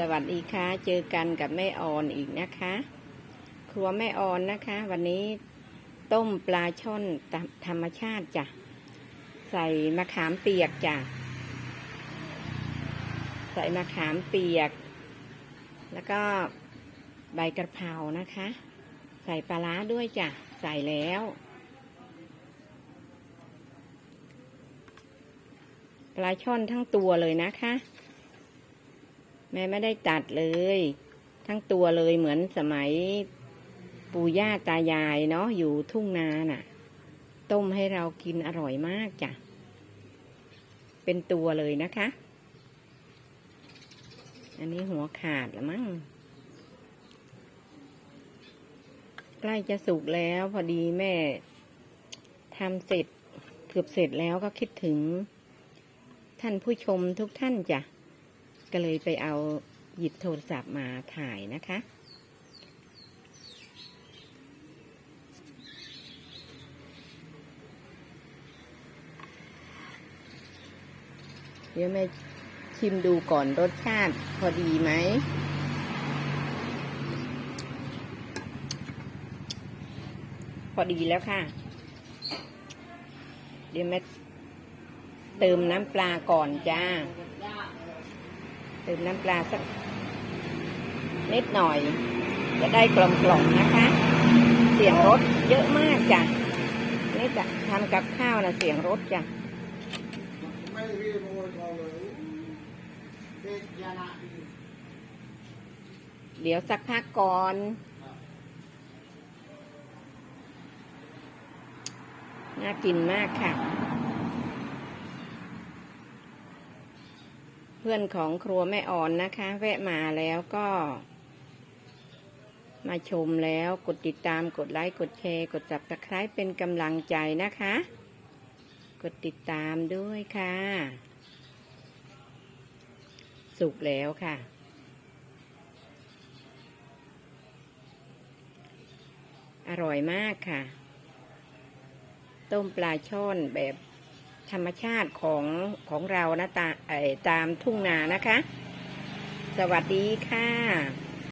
สวัสดีค่ะ เจอกันกับแม่ออนอีกนะคะ ครัวแม่ออนนะคะ วันนี้ต้มปลาช่อนธรรมชาติจ้ะ ใส่มะขามเปียกจ้ะ ใส่มะขามเปียก แล้วก็ใบกระเพรานะคะ ใส่ปลาร้าด้วยจ้ะ ใส่แล้วปลาช่อนทั้งตัวเลยนะคะ แม่ไม่ได้ตัดเลย ทั้งตัวเลยเหมือนสมัยปู่ย่าตายายเนาะอยู่ทุ่งนาน่ะ ต้มให้เรากินอร่อยมากจ้ะ เป็นตัวเลยนะคะ อันนี้หัวขาดละมั้งใกล้จะสุกแล้วพอดีแม่ทำเสร็จเกือบเสร็จแล้วก็คิดถึง ท่านผู้ชมทุกท่านจ้ะ ก็เลยไปเอาหยิบโทรศัพท์มาถ่ายนะคะ เดี๋ยวแม่ชิมดูก่อนรสชาติพอดีไหม พอดีแล้วค่ะ เดี๋ยวแม่เติมน้ำปลาก่อนจ้า เติมน้ำปลาสักนิดหน่อย จะได้กลมกล่อมนะคะ เสียงรถเยอะมากจ้ะนี่จะทำกับข้าวนะเสียงรถจ้ะไม่พี่โมยทองเดี๋ยวสักพักก่อนน่ากินมากค่ะ พื่อนของครัวแม่อ่อนนะคะ แวะมาแล้วก็ มาชมแล้วกดติดตามกดไลค์กดแชร์กด subscribe เป็นกำลังใจนะคะ กดติดตามด้วยค่ะ สุกแล้วค่ะ อร่อยมากค่ะ ต้มปลาช่อนแบบ ธรรมชาติของของเรานะตาตามทุ่งนานะคะ สวัสดีค่ะ